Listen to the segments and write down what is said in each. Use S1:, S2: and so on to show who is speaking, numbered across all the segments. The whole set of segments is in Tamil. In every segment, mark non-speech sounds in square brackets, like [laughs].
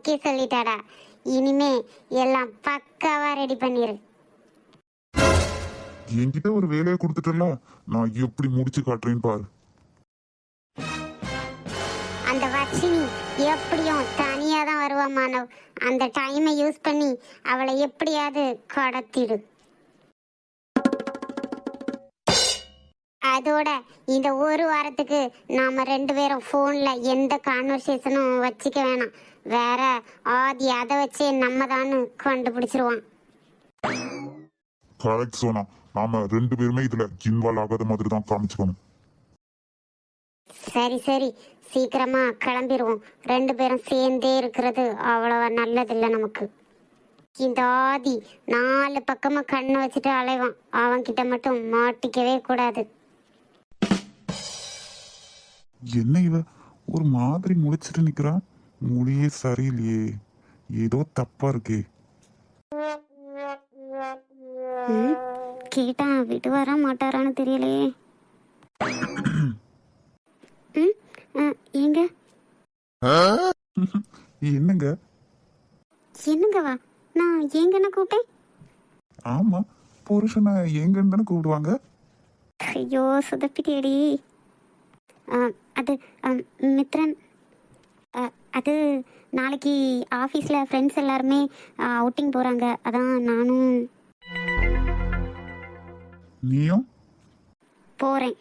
S1: ஓகே சொல்லிட்டாடா. இனிமே எல்லாம் பக்காவா ரெடி பண்ணிரு.
S2: என்கிட்ட ஒரு வேலையை கொடுத்துட்டல நான் எப்படி முடிச்சு காட்டுறேன்னு பாரு.
S1: அந்த வர்ஷினி எப்படியும் தனியா தான் வருவா மானவ். அந்த டைமை யூஸ் பண்ணி அவளை எப்படியாவது கடத்திடு. அதோட இந்த ஒரு வாரத்துக்கு நாம ரெண்டு பேரும் போன்ல எந்த கான்வர்சேஷனும் வச்சுக்க வேணாம். வேற ஆதி அதை வச்சே நம்ம தான் கண்டுபிடிச்சிருவான்.
S2: கரெக்ட் சோனா நாம ரெண்டு பேருமே இதுல இன்வால்வ் ஆகாத மாதிரி தான் காமிச்சுக்கணும்.
S1: சரி சரி. சீக்கிரமா கிளம்பிடுவோம் ரெண்டு பேரும் சேர்ந்தே இருக்கிறது அவ்வளவா நல்லதில்லை நமக்கு. இந்த ஆதி நாலு பக்கமா கண்ணை வச்சுட்டு அலைவான். அவன்கிட்ட மட்டும் மாட்டிக்கவே கூடாது.
S2: என்ன இவ? ஒரு மாதிரி முழிச்சிட்டு நிக்கிறா? மொழியே சரியில்லையே. ஏதோ தப்பா இருக்கே.
S1: கேட்டா விடுவாரா மாட்டாரான்னு தெரியலையே. ஏங்க?
S2: என்னங்க?
S1: என்னங்க வா நான் ஏங்கன்னு கூப்பிட்டேன்.
S2: ஆமா புருஷனை எங்கன்னு தானே கூப்பிடுவாங்க.
S1: ஐயோ சுதப்பிட்டேடி. அது மித்ரன். அது நாளைக்கு ஆஃபீஸில் ஃப்ரெண்ட்ஸ் எல்லாருமே அவுட்டிங் போகிறாங்க அதான் நானும்
S2: நீயும்?
S1: போகிறேன்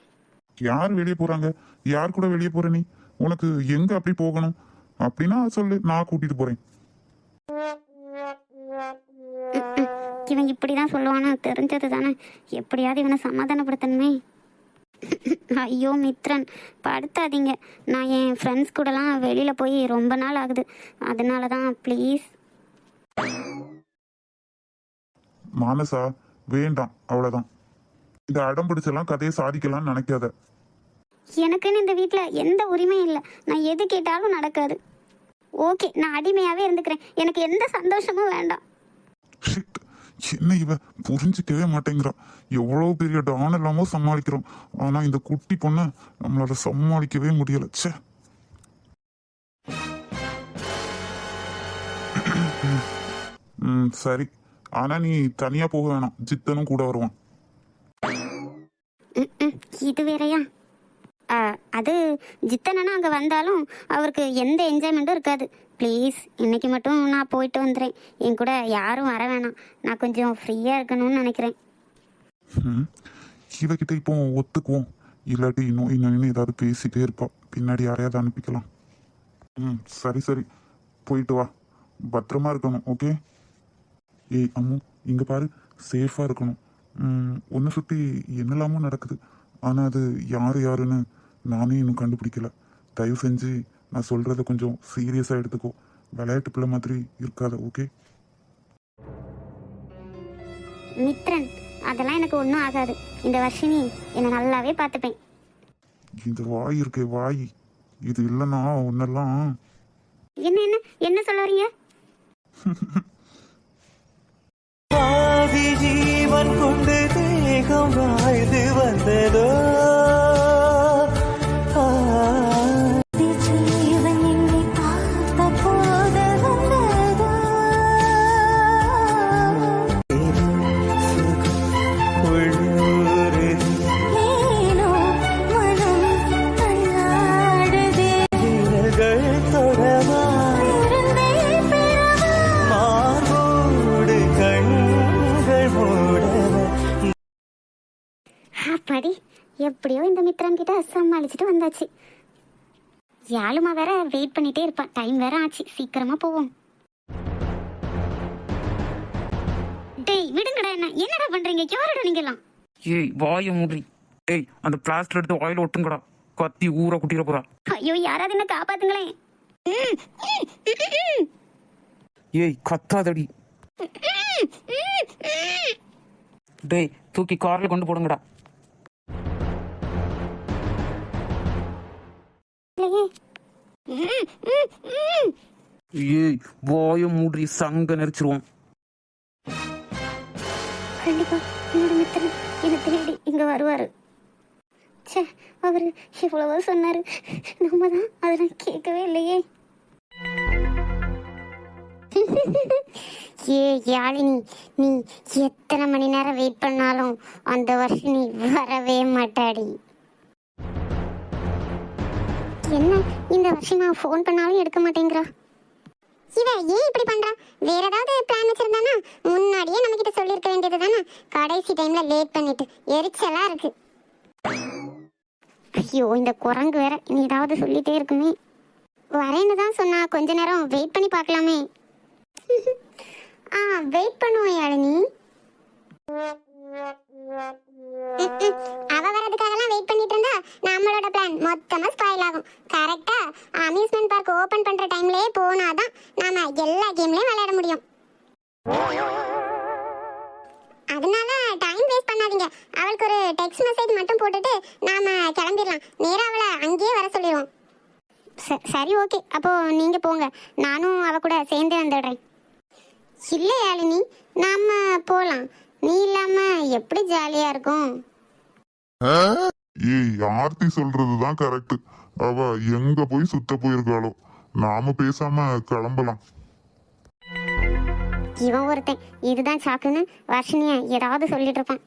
S2: யார் வெளியே போறாங்க? யார் கூட வெளியே போற நீ? உனக்கு எங்க அப்படி போகணும்? அப்படின்னா சொல்லு நான் கூட்டிட்டு போறேன்.
S1: இவன் இப்படி தான் சொல்லுவான்னு தெரிஞ்சது தானே எப்படியாவது இவனை சமாதானப்படுத்தணுமே. ஐயோ மித்ரன் படுத்தாதீங்க. நான் என் ஃப்ரெண்ட்ஸ் கூடலாம் வெளியில் போய் ரொம்ப நாள் ஆகுது. அதனால தான் ப்ளீஸ்
S2: மானசா வேண்டாம் அவ்வளவுதான். இந்த அடம் பிடிச்செல்லாம் கதையை சாதிக்கலாம்னு நினைக்காத.
S1: எனக்குன்னு இந்த வீட்டில் எந்த உரிமையும் இல்லை. நான் எது கேட்டாலும் நடக்காது. ஓகே நான் அடிமையாகவே இருந்துக்கிறேன். எனக்கு எந்த சந்தோஷமும் வேண்டாம்.
S2: Shit. என்ன இவ? புரிஞ்சுக்கவே மாட்டேங்கிறா. எவ்வளவு பெரிய டான் இல்லாமல் சமாளிக்கிறோம். ஆனா இந்த குட்டி பொண்ண நம்மளால சமாளிக்கவே முடியல. ச்சே. ம் சரி. ஆனா நீ தனியா போக வேணாம். ஜித்தனும் கூட வருவான்.
S1: இது வேறையா? அது ஜித்தனனா அங்கே வந்தாலும் அவருக்கு எந்த என்ஜாய்மெண்ட்டும் இருக்காது. ப்ளீஸ் இன்னைக்கு மட்டும் நான் போயிட்டு வந்துடுறேன் என் கூட யாரும் வர வேணாம். நான் கொஞ்சம் ஃப்ரீயாக இருக்கணும்னு நினைக்கிறேன்.
S2: ம். இவகிட்ட இப்போ ஒத்துக்குவோம். இல்லாட்டி இன்னும் இன்னும் ஏதாவது பேசிட்டே இருப்பா. பின்னாடி யாரையாவது அனுப்பிக்கலாம். ம் சரி சரி. போயிட்டு வா. பத்திரமா இருக்கணும் ஓகே ஏய் அம்மு இங்க பாரு. சேஃபா இருக்கணும். ம், சுற்றி சுத்தி என்னெல்லாமோ நடக்குது. ஆனால் அது யார் யாருன்னு நானே இன்னும் கண்டுபிடிக்கல. தயவு செஞ்சு நான் சொல்றத கொஞ்சம் சீரியஸா எடுத்துக்கோ. விளையாட்டு பிள்ளை மாதிரி இருக்காத ஓகே
S1: மித்ரன் அதெல்லாம் எனக்கு ஒன்றும் ஆகாது. இந்த வருஷினி என்னை நல்லாவே பார்த்துப்பேன்.
S2: இந்த வாய் இருக்கே வாய். இது இல்லைன்னா ஒன்னெல்லாம்
S1: என்ன என்ன என்ன சொல்ல வரீங்க?
S3: ஜீவன் கொண்டு தேகம் வாழ்ந்து வந்ததோ?
S1: இந்த மித்ரன் கிட்ட சமாளிச்சுட்டு வந்தாச்சு. யாழுமா வேற வெயிட் பண்ணிட்டே இருப்பான் டைம் வேற ஆச்சு. சீக்கிரமா போவோம். டேய் விடுங்கடா என்ன. என்னடா பண்றீங்க? யாரோட நீங்க எல்லாம்
S4: ஏய் வாய மூடி. ஏய் அந்த பிளாஸ்டர் எடுத்து வாயில ஒட்டுங்கடா. கத்தி ஊற குட்டிட போறா.
S1: ஐயோ யாராவது என்ன காப்பாத்துங்களேன்
S4: ஏய் கத்தாதடி. டேய் தூக்கி கார்ல கொண்டு போடுங்கடா. ஏய் வாய மூடி சங்க நெரிச்சிருவோம்
S1: கண்டிப்பா என்னோட மித்திரன் என்னை தேடி இங்க வருவாரு. ச்சே அவர் இவ்வளவோ சொன்னார். நம்ம தான் அதெல்லாம் கேட்கவே இல்லையே. [laughs] ஏ யாழினி நீ எத்தனை மணி நேரம் வெயிட் பண்ணாலும் அந்த வருஷம் நீ வரவே மாட்டாடி. என்ன இந்த வருஷம் நான் ஃபோன் பண்ணாலும் எடுக்க மாட்டேங்கிறா? இவ ஏன் இப்படி பண்றா? வேற ஏதாவது பிளான் வச்சிருந்தானா? முன்னாடியே நம்ம கிட்ட சொல்லிருக்க வேண்டியது தானே? கடைசி டைம்ல லேட் பண்ணிட்டு எரிச்சலா இருக்கு. ஐயோ இந்த குரங்கு வேற நீ ஏதாவது சொல்லிட்டே இருக்குமே. வரேன்னு தான் சொன்னா கொஞ்ச நேரம் வெயிட் பண்ணி பார்க்கலாமே. [laughs] ஆ வெயிட் பண்ணுவோம் யாழினி. இல்லாம எப்படி ஜாலியா இருக்கும்?
S5: ஏய் ஆர்த்தி சொல்றதுதான் கரெக்ட் அவ எங்க போய் சுத்த போயிருக்காளோ? நாம பேசாம கிளம்பலாம்.
S1: இவன் ஒருத்தன். இதுதான் சாக்குன்னு வர்ஷினிய ஏதாவது சொல்லிட்டு இருப்பான்.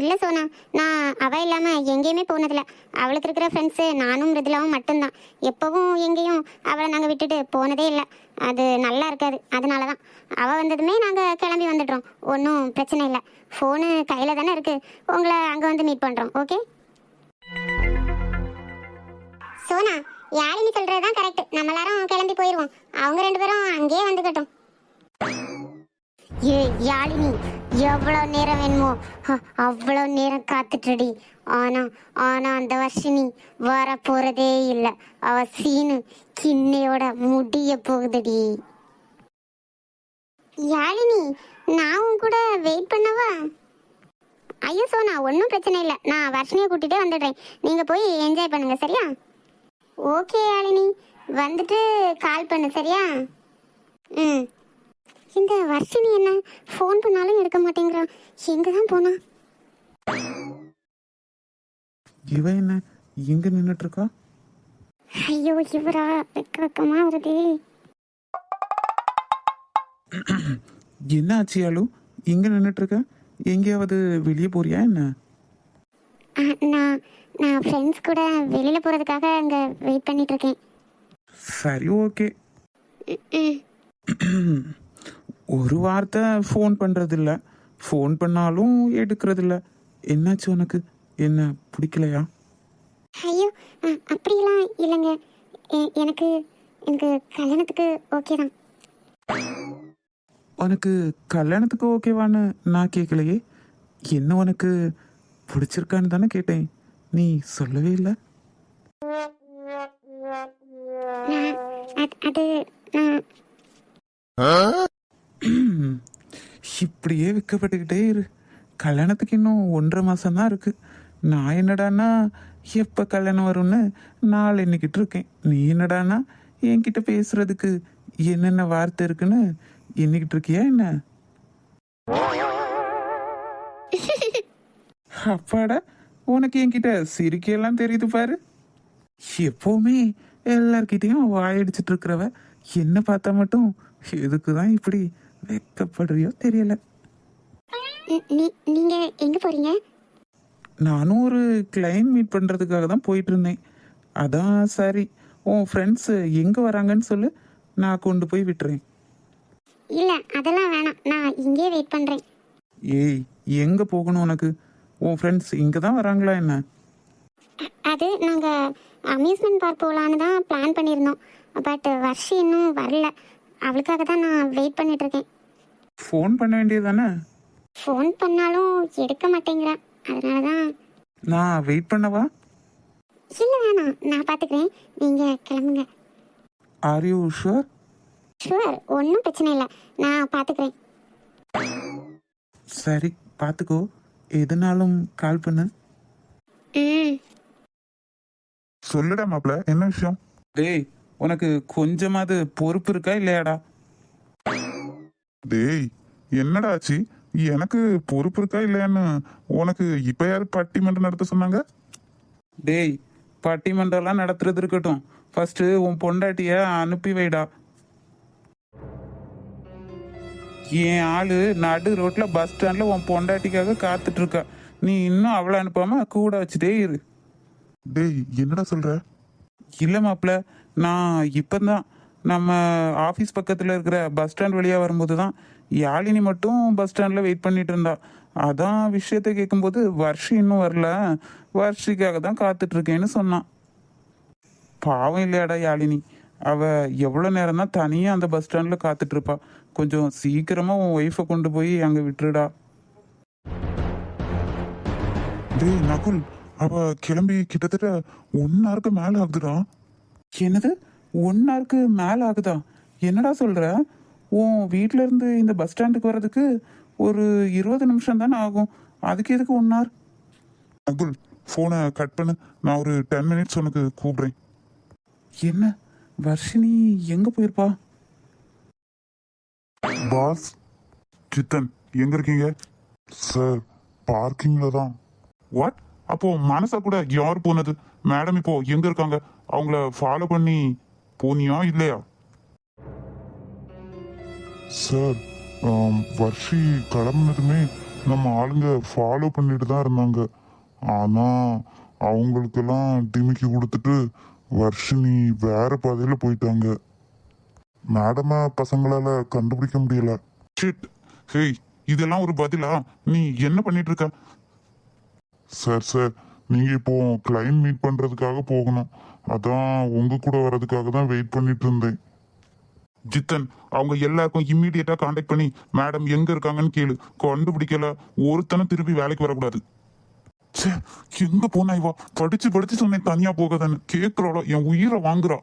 S1: இல்லை சோனா நான் அவ இல்லாம எங்கேயுமே போனதில்ல. அவளுக்கு இருக்கிற ஃப்ரெண்ட்ஸு நானும் மிருதுலாவும் மட்டும்தான். எப்பவும் எங்கேயும் அவளை நாங்கள் விட்டுட்டு போனதே இல்லை. அது நல்லா இருக்காது. அதனால தான் அவள் வந்ததுமே நாங்கள் கிளம்பி வந்துடுறோம். ஒன்றும் பிரச்சனை இல்லை. ஃபோனு கையில் தானே இருக்குது உங்களை அங்கே வந்து மீட் பண்ணுறோம் ஓகே சோனா யாழினி சொல்கிறது தான் கரெக்ட் நம்ம எல்லாரும் கிளம்பி போயிடுவோம் அவங்க ரெண்டு பேரும் அங்கேயே வந்துக்கட்டும். ஏ யாழினி எவ்வளவு நேரம் வேணுமோ அவ்வளோ அவ்வளவு நேரம் காத்துட்டடி. ஆனா ஆனா அந்த வர்ஷினி வர போறதே இல்ல. அவ சீனு கிண்ணையோட முடிய போகுதுடி. யாழினி நான் உன் கூட வெயிட் பண்ணவா? ஐயோ சோனா ஒன்றும் பிரச்சனை இல்லை. நான் வர்ஷினியை கூட்டிகிட்டே வந்துடுறேன். நீங்கள் போய் என்ஜாய் பண்ணுங்க சரியா? ஓகே யாழினி. வந்துட்டு கால் பண்ணு சரியா? ம். இந்த வர்ஷினி என்ன ஃபோன் பண்ணாலும் எடுக்க மாட்டேங்கிறான் எங்க தான் போனா?
S5: இவ என்ன இங்க நின்னுட்டு இருக்கா
S1: ஐயோ இவரா வெக்க வெக்கமா வருதே.
S5: என்ன ஆச்சு ஆளு இங்க நின்னுட்டு இருக்க எங்கேயாவது வெளியே போறியா என்ன?
S1: நான் நான் ஃப்ரெண்ட்ஸ் கூட வெளியில போறதுக்காக அங்க வெயிட் பண்ணிட்டு இருக்கேன்
S5: சரி ஓகே. [coughs] ஒரு வார்த்தை ஃபோன் பண்றதில்ல. ஃபோன் பண்ணாலும் எடுக்கிறதில்ல. என்னாச்சு உனக்கு? என்ன பிடிக்கலையா?
S1: ஐயோ ஆ, அப்படியெல்லாம் இல்லைங்க. எனக்கு எனக்கு கல்யாணத்துக்கு ஓகே தான்.
S5: உனக்கு கல்யாணத்துக்கு ஓகேவான்னு நான் கேட்கலையே என்ன உனக்கு பிடிச்சிருக்கான்னு தானே கேட்டேன். நீ சொல்லவே இல்லை.
S1: அது அது நான்
S5: இப்படியே விற்கப்பட்டுக்கிட்டே இரு. கல்யாணத்துக்கு இன்னும் ஒன்றரை மாதம்தான் இருக்குது இருக்கு. நான் என்னடான்னா எப்போ கல்யாணம் வரும்னு நாள் எண்ணிக்கிட்டு இருக்கேன். நீ என்னடான்னா என்கிட்ட பேசுறதுக்கு என்னென்ன வார்த்தை இருக்குன்னு எண்ணிக்கிட்டு இருக்கியா என்ன? அப்பாடா உனக்கு என்கிட்ட சிரிக்கையெல்லாம் தெரியுது பாரு. எப்பவுமே எல்லார்கிட்டயும் வாயடிச்சிட்டு இருக்கிறவ என்ன பார்த்தா மட்டும் எதுக்கு தான் இப்படி வெக்கப்படுறியோ தெரியல.
S1: நீங்க எங்க போறீங்க?
S5: நானும் ஒரு கிளைண்ட் மீட் பண்றதுக்காக தான் போயிட்டு இருந்தேன் அதான் சரி. உன் ஃப்ரெண்ட்ஸ் எங்க வராங்கன்னு சொல்லு. நான் கொண்டு போய் விட்டுறேன்.
S1: இல்ல அதெல்லாம் வேணாம். நான் இங்கேயே வெயிட் பண்றேன்.
S5: ஏய் எங்க போகணும் உனக்கு? உன் ஃப்ரெண்ட்ஸ் இங்க தான் வராங்களா என்ன?
S1: அது நாங்கள் அம்யூஸ்மெண்ட் பார்க் போகலான்னு தான் பிளான் பண்ணியிருந்தோம். பட் வர்ஷி இன்னும் வரல. அவளுக்காக தான் நான் வெயிட் பண்ணிட்டு இருக்கேன்
S5: ஃபோன் பண்ண வேண்டியது தானே
S1: ஃபோன் பண்ணாலும் எடுக்க மாட்டேங்கிறா. அதனால தான்
S5: நான் வெயிட் பண்ணவா?
S1: இல்லை வேணாம். நான் பார்த்துக்கிறேன் நீங்கள் கிளம்புங்க.
S5: ஆர் யூ ஷுவர்
S1: ஷுவர் ஒன்றும் பிரச்சனை இல்லை. நான் பார்த்துக்கிறேன்
S5: சரி பார்த்துக்கோ எதுனாலும் கால் பண்ணு.
S1: ம்.
S5: சொல்லுடா மாப்ள என்ன விஷயம்? டேய் உனக்கு கொஞ்சமாவது பொறுப்பு இருக்கா இல்லையாடா? டேய் என்னடா ஆச்சு? எனக்கு பொறுப்பு இருக்கா இல்லையான்னு உனக்கு இப்ப யாரு பட்டிமன்றம் நடத்த சொன்னாங்க? டேய் பட்டிமன்றம்லாம் நடத்துறது இருக்கட்டும். ஃபர்ஸ்ட் உன் பொண்டாட்டிய அனுப்பி வைடா. என் ஆளு நடு ரோட்ல பஸ் ஸ்டாண்ட்ல உன் பொண்டாட்டிக்காக காத்துட்டு இருக்கா நீ இன்னும் அவளை அனுப்பாம கூட வச்சுட்டே இரு.
S2: டேய் என்னடா சொல்ற?
S5: இல்லை மாப்பிள்ள நான் இப்போ தான் நம்ம ஆஃபீஸ் பக்கத்தில் இருக்கிற பஸ் ஸ்டாண்ட் வழியாக வரும்போது தான் யாழினி மட்டும் பஸ் ஸ்டாண்டில் வெயிட் பண்ணிட்டு இருந்தா. அதான் விஷயத்தை கேட்கும்போது வர்ஷி இன்னும் வரல. வர்ஷிக்காக தான் காத்துட்ருக்கேன்னு சொன்னான். பாவம் இல்லையாடா யாழினி. அவள் எவ்வளோ நேரம் தான் தனியாக அந்த பஸ் ஸ்டாண்டில் காத்துட்ருப்பா கொஞ்சம் சீக்கிரமாக உன் ஒய்ஃபை கொண்டு போய் அங்கே விட்டுருடா.
S2: டேய் நகுல் அவள் கிளம்பி கிட்டத்தட்ட ஒன் ஹவருக்கு மேலே ஆகுதுடா.
S5: என்னது? ஒன் ஹவருக்கு மேலே ஆகுதா? என்னடா சொல்ற? உன் வீட்ல இருந்து இந்த பஸ் ஸ்டாண்டுக்கு வர்றதுக்கு ஒரு இருபது நிமிஷம் தானே ஆகும். அதுக்கு எதுக்கு ஒன் ஹவர்
S2: நகுல் ஃபோனை கட் பண்ணு. நான் ஒரு டென் மினிட்ஸ் உனக்கு கூப்பிடுறேன்.
S5: என்ன? வர்ஷினி எங்க போயிருப்பா?
S2: பாஸ் சித்தன் எங்க இருக்கீங்க? சார் பார்க்கிங்ல தான். வாட் அப்போ மனசா கூட யார் போனது? மேடம் இப்போ எங்க இருக்காங்க? அவங்கள ஃபாலோ பண்ணி போனியா இல்லையா? சார் வர்ஷி கிளம்புனதுமே நம்ம ஆளுங்க ஃபாலோ பண்ணிட்டு தான் இருந்தாங்க. ஆனா அவங்களுக்கெல்லாம் டிமிக்கி கொடுத்துட்டு வர்ஷினி வேற பாதையில போயிட்டாங்க. மேடம பசங்களால கண்டுபிடிக்க முடியல. ஷிட் ஹேய் இதெல்லாம் ஒரு பதிலா? நீ என்ன பண்ணிட்டு இருக்க? சார் சார் நீங்க இப்போ கிளைம் மீட் பண்றதுக்காக போகணும். அதான் உங்க கூட வர்றதுக்காக தான் வெயிட் பண்ணிட்டு இருந்தேன். ஜித்தன் அவங்க எல்லாருக்கும் இம்மீடியட்டா காண்டாக்ட் பண்ணி மேடம் எங்க இருக்காங்கன்னு கேளு. கண்டுபிடிக்கல. ஒருத்தனை திருப்பி வேலைக்கு வரக்கூடாது. ச்சே எங்க போனா இவா? படிச்சு படிச்சு சொன்னேன் தனியா போகாதன்னு. கேக்குறாளோ? என் உயிரை வாங்குறா.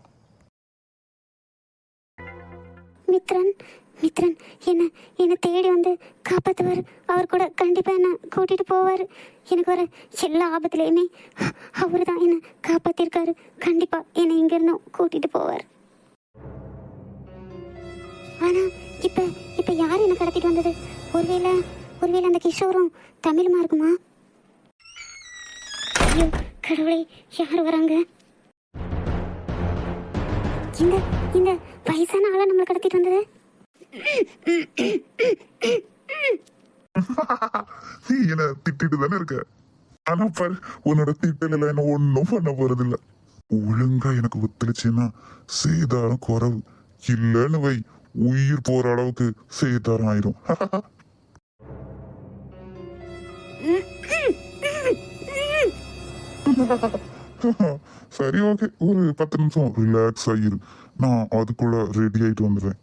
S1: மித்ரன் மித்ரன் என்ன என்னை தேடி வந்து காப்பாற்றுவார் அவர் கூட கண்டிப்பாக என்னை கூட்டிகிட்டு போவார். எனக்கு வர எல்லா ஆபத்துலேயுமே அவர் தான் என்னை காப்பாற்றிருக்காரு கண்டிப்பாக என்னை இங்கேருந்தும் கூட்டிகிட்டு போவார். ஆனால் இப்போ இப்போ யார் என்னை கடத்திட்டு வந்தது? ஒருவேளை ஒருவேளை அந்த கிஷோரும் தமிழுமா இருக்குமா? ஐயோ கடவுளே யார் வராங்க? இந்த இந்த வயசான ஆளை நம்மளை கடத்திட்டு வந்தது?
S2: நீ என்ன திட்டிட்டு தானே இருக்க? ஆனா பாரு உன்னோட திட்டல என்ன ஒன்னும் பண்ண போறது இல்ல ஒழுங்கா எனக்கு ஒத்துழைச்சுன்னா சேதாரம் குறவு. இல்லன்னு வை உயிர் போற அளவுக்கு சேதாரம் ஆயிரும். சரி ஓகே ஒரு பத்து நிமிஷம் ரிலாக்ஸ் ஆகிரு நான் அதுக்குள்ள ரெடி ஆயிட்டு வந்துடுறேன்.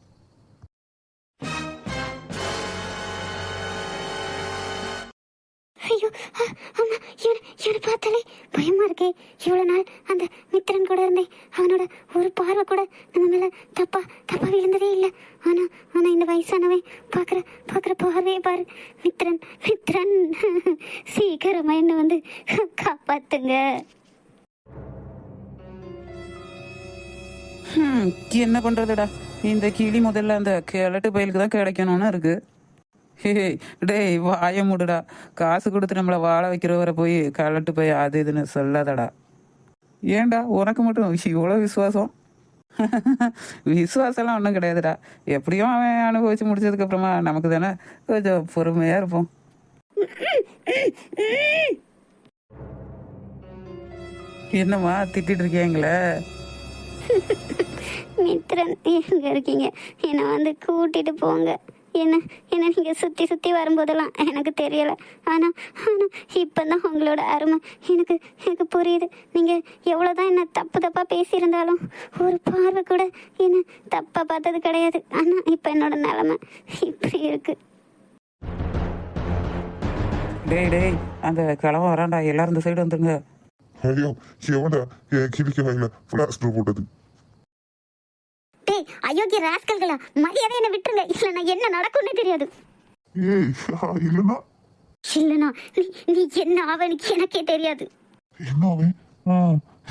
S1: ஐயோ அம்மா இவனை இவனை பார்த்தாலே பயமா இருக்கே. இவ்வளோ நாள் அந்த மித்திரன் கூட இருந்தேன். அவனோட ஒரு பார்வை கூட நம்ம மேல தப்பா தப்பா விழுந்ததே இல்லை. ஆனா ஆனா இந்த வயசானவன் பார்க்குற பார்க்குற பார்வையே பாரு. மித்திரன் மித்திரன். சீக்கிரமா என்ன வந்து காப்பாத்துங்க.
S5: ஹம், என்ன பண்றதுடா? இந்த கிளி முதல்ல அந்த கிழட்டு பயலுக்கு தான் கிடைக்கணும்னு இருக்கு. டேய் வாய முடுடா. காசு கொடுத்து நம்மளை வாழ வைக்கிறவரை போய் கலட்டு போய் அது இதுன்னு சொல்லாதடா. ஏன்டா உனக்கு மட்டும் இவ்வளோ விசுவாசம்? விசுவாசம்லாம் ஒன்றும் கிடையாதுடா. எப்படியும் அவன் அனுபவிச்சு முடிச்சதுக்கப்புறமா நமக்கு தானே கொஞ்சம் பொறுமையாக இருப்போம். என்னம்மா திட்டிட்டு இருக்கீங்களே
S1: மித்ரன் எங்க இருக்கீங்க? என்ன வந்து கூட்டிட்டு போங்க. என்ன என்ன நீங்க சுத்தி சுத்தி வரும்போதெல்லாம் எனக்கு தெரியல. ஆனா ஆனா இப்பதான் உங்களோட அருமை எனக்கு எனக்கு புரியுது. நீங்க எவ்வளவுதான் என்ன தப்பு தப்பா பேசியிருந்தாலும் ஒரு பார்வை கூட என்ன தப்பா பார்த்தது கிடையாது. ஆனா இப்ப என்னோட நிலைமை இப்படி இருக்கு.
S5: டேய் டேய் அந்த கிழவன் வரான்டா. எல்லாரும் இந்த சைடு வந்துருங்க.
S2: ஐயோ எவன்டா? என் கிழிக்க வாயில பிளாஸ்டர் போட்டது.
S1: அயோக்கிய ராஸ்கல்களா? மரியாதை என்ன விட்டுருங்க. இல்ல நான் என்ன நடக்கும்னு தெரியாது.
S2: ஏய் ஆ, இல்லைன்னா?
S1: இல்லைனா நீ நீ என்ன ஆவனுக்கு எனக்கே தெரியாது.
S2: என்ன அவன்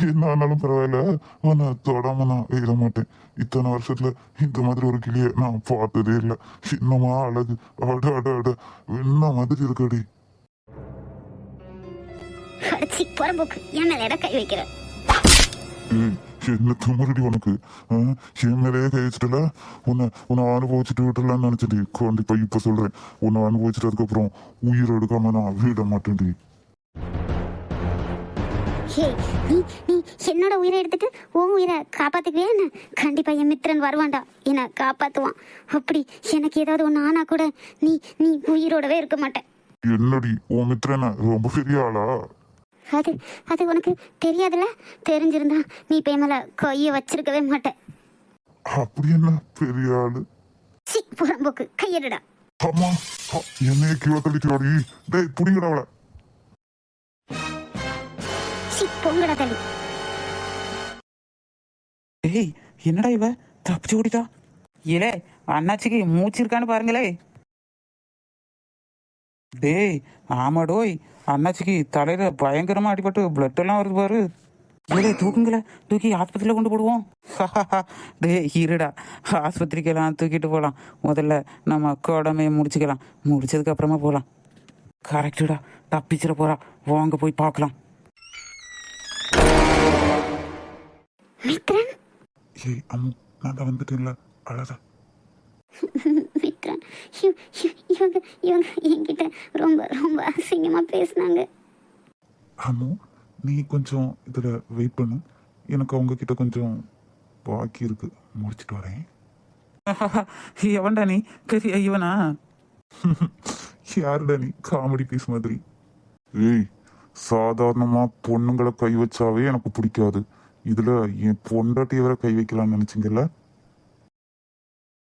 S2: என்ன ஆனாலும் பரவாயில்ல. அவனை தொடாம நான் எழுத மாட்டேன். இத்தனை வருஷத்துல இந்த மாதிரி ஒரு கிளிய நான் பார்த்ததே இல்லை. சின்னமா அழகு. அட அட அட. என்ன மாதிரி இருக்கடி.
S4: புறம்போக்கு. என் மேல கை வைக்கிற.
S2: ஏய் என்ன திமுறடி உனக்கு? என் மேலேயே கை வச்சுட்டல உன்னை உன்னை அனுபவிச்சுட்டு விட்டுலான்னு நினைச்சடி கண்டிப்பா இப்ப சொல்றேன் உன்னை அனுபவிச்சுட்டு அதுக்கப்புறம் உயிர் எடுக்காம நான் விட மாட்டேன்டி
S4: ஹே நீ நீ என்னோட உயிரை எடுத்துட்டு உன் உயிரை காப்பாத்துக்குவியா என்ன கண்டிப்பா என் மித்திரன் வருவான்டா என்னை காப்பாத்துவான் அப்படி எனக்கு ஏதாவது ஒன்று ஆனா கூட நீ நீ உயிரோடவே இருக்க மாட்டேன்
S2: என்னடி உன் மித்திரன ரொம்ப பெரிய ஆளா
S4: அது அது உனக்கு தெரியாதுல்ல? தெரிஞ்சிருந்தா நீ இப்போ மேல கையை வச்சிருக்கவே மாட்டேன்.
S2: அப்படி என்ன பெரிய ஆளு.
S4: சி புறம்போக்கு கையெடுடா.
S2: அம்மா என்னைய கீழே தள்ளிக்கிறாடி டேய் புடிங்கடா அவளை.
S4: சி பொங்கடா தள்ளி.
S5: ஏய் என்னடா இவ? தப்பிச்சு ஓடிட்டா? ஏலே அண்ணாச்சிக்கு மூச்சு இருக்கான்னு பாருங்களே. டேய் ஆமாடோய். அண்ணாச்சிக்கு தலையில பயங்கரமா அடிபட்டு பிளட் எல்லாம் வருது பாரு. ஏலே தூக்குங்களே? தூக்கி ஆஸ்பத்திரியில கொண்டு போடுவோம். [laughs] டேய் இருடா. ஆஸ்பத்திரிக்கெல்லாம் தூக்கிட்டு போகலாம் முதல்ல நம்ம கோடமையை முடிச்சுக்கலாம். முடிச்சதுக்கு அப்புறமா போகலாம் கரெக்டுடா தப்பிச்சிட போறா. வாங்க போய் பார்க்கலாம்.
S2: ஏய் அம்மு நான் வந்துட்டேன்ல. அழாத. [laughs]
S4: இவ- இவங்க இவங்க என்கிட்ட ரொம்ப ரொம்ப அசிங்கமா பேசுனாங்க.
S2: அம்மு நீ கொஞ்சம் இதுல வெயிட் பண்ணு. எனக்கு அவங்க கிட்ட கொஞ்சம் பாக்கி இருக்கு. முடிச்சிட்டு வரேன். [laughs]
S5: எவன்டா நீ? பெரிய இவனா? [laughs]
S2: யாருடா நீ? காமெடி பீஸ் மாதிரி. ஏய் சாதாரணமா பொண்ணுங்களை கை வச்சாவே எனக்கு பிடிக்காது. இதுல என் பொண்டாட்டி வரை கை வைக்கலாம்னு நினைச்சீங்கல்ல?